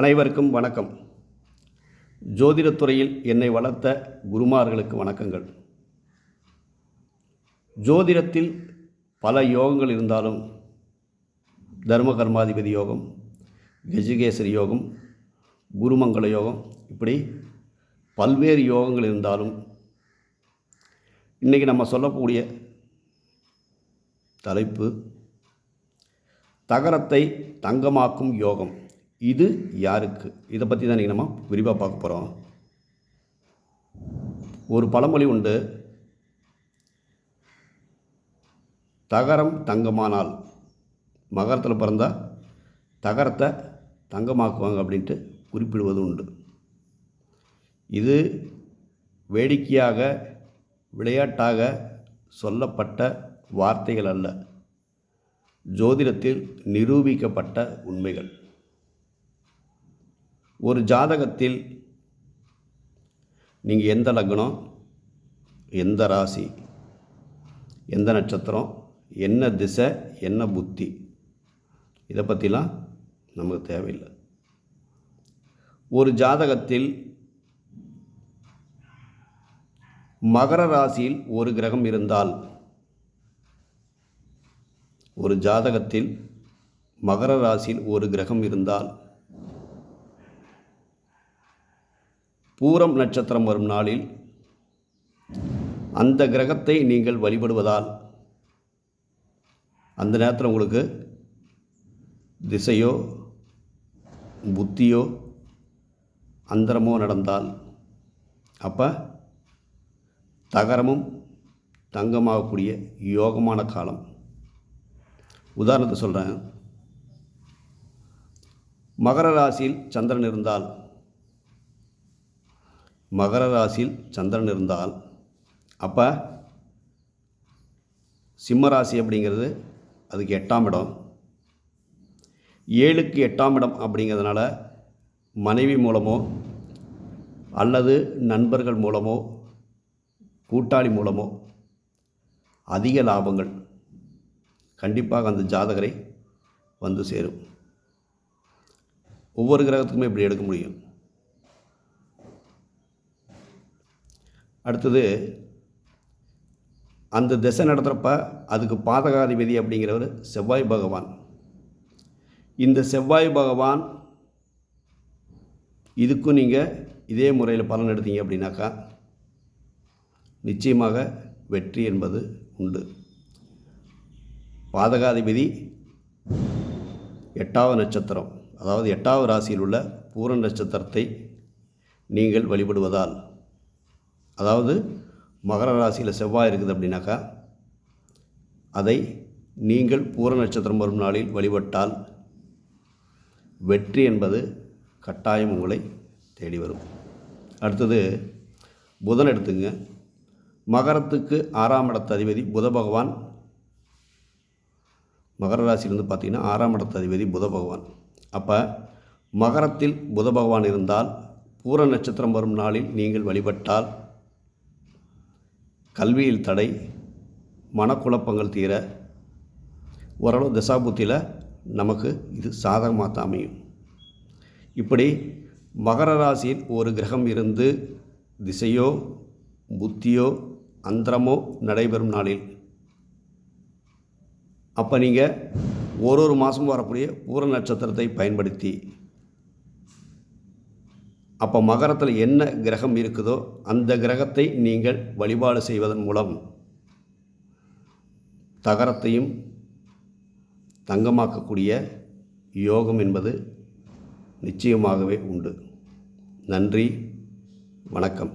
அனைவருக்கும் வணக்கம். ஜோதிடத்துறையில் என்னை வளர்த்த குருமார்களுக்கு வணக்கங்கள். ஜோதிடத்தில் பல யோகங்கள் இருந்தாலும் தர்ம கர்மாதிபதி யோகம் கஜகேசரி யோகம் குருமங்கள யோகம் இப்படி பல்வேறு யோகங்கள் இருந்தாலும் இன்றைக்கி நம்ம சொல்லக்கூடிய தலைப்பு தகரத்தை தங்கமாக்கும் யோகம். இது யாருக்கு? இதை பற்றி தான் இன்றைக்கி நம்ம விரிவாக பார்க்க போகிறோம் ஒரு பழமொழி உண்டு. தகரம் தங்கமானால். மகரத்தில் பிறந்தால் தகரத்தை தங்கமாக்குவாங்க அப்படின்ட்டு குறிப்பிடுவது உண்டு. இது வேடிக்கையாக விளையாட்டாக சொல்லப்பட்ட வார்த்தைகள் அல்ல. ஜோதிடத்தில் நிரூபிக்கப்பட்ட உண்மைகள். ஒரு ஜாதகத்தில் நீங்கள் எந்த லக்னம் எந்த ராசி எந்த நட்சத்திரம் என்ன திசை என்ன புத்தி இதை பற்றிலாம் நமக்கு தேவையில்லை. ஒரு ஜாதகத்தில் மகர ராசியில் ஒரு கிரகம் இருந்தால் ஒரு ஜாதகத்தில் மகர ராசியில் ஒரு கிரகம் இருந்தால் பூரம் நட்சத்திரம் வரும் நாளில் அந்த கிரகத்தை நீங்கள் வழிபடுவதால் அந்த நேரத்தில் உங்களுக்கு திசையோ புத்தியோ அந்தரமோ நடந்தால் அப்போ தகரமும் தங்கமாகக்கூடிய யோகமான காலம். உதாரணத்தை சொல்கிறேன் மகர ராசியில் சந்திரன் இருந்தால் மகர ராசியில் சந்திரன் இருந்தால் அப்போ சிம்ம ராசி அப்படிங்கிறது அதுக்கு எட்டாம் இடம். ஏழுக்கு எட்டாம் இடம் அப்படிங்கிறதுனால மனைவி மூலமோ அல்லது நண்பர்கள் மூலமோ கூட்டாளி மூலமோ அதிக லாபங்கள் கண்டிப்பாக அந்த ஜாதகரை வந்து சேரும். ஒவ்வொரு கிரகத்துக்குமே இப்படி எடுக்க முடியும். அடுத்தது அந்த திசை நடத்துகிறப்ப அதுக்கு பாதகாதிபதி அப்படிங்கிறவர் செவ்வாய் பகவான். இந்த செவ்வாய் பகவான் இதுக்கும் நீங்கள் இதே முறையில் பலன் எடுத்தீங்க அப்படின்னாக்கா நிச்சயமாக வெற்றி என்பது உண்டு. பாதகாதிபதி எட்டாவது நட்சத்திரம் அதாவது எட்டாவது ராசியில் உள்ள பூர நட்சத்திரத்தை நீங்கள் வழிபடுவதால். அதாவது மகர ராசியில் செவ்வாய் இருக்குது அப்படின்னாக்கா அதை நீங்கள் பூர நட்சத்திரம் வரும் நாளில் வழிபட்டால் வெற்றி என்பது கட்டாயம் உங்களை தேடி வரும். அடுத்தது புதன் எடுத்துங்க. மகரத்துக்கு ஆறாம் இடத்த அதிபதி புத பகவான். மகர ராசியிலேருந்து பார்த்தீங்கன்னா ஆறாம் இடத்த அதிபதி புத பகவான். அப்போ மகரத்தில் புத பகவான் இருந்தால் பூர நட்சத்திரம் வரும் நாளில் நீங்கள் வழிபட்டால் கல்வியில் தடை மனக்குழப்பங்கள் தீர ஓரளவு தசாபுத்தியில் நமக்கு இது சாதகமாக தான் அமையும். இப்படி மகர ராசியில் ஒரு கிரகம் இருந்து திசையோ புத்தியோ அந்தரமோ நடைபெறும் நாளில் அப்போ நீங்கள் ஒரு ஒரு மாதமும் வரக்கூடிய பூர நட்சத்திரத்தை பயன்படுத்தி அப்போ மகரத்தில் என்ன கிரகம் இருக்குதோ அந்த கிரகத்தை நீங்கள் வழிபாடு செய்வதன் மூலம் தகரத்தையும் தங்கமாக்கக்கூடிய யோகம் என்பது நிச்சயமாகவே உண்டு. நன்றி வணக்கம்.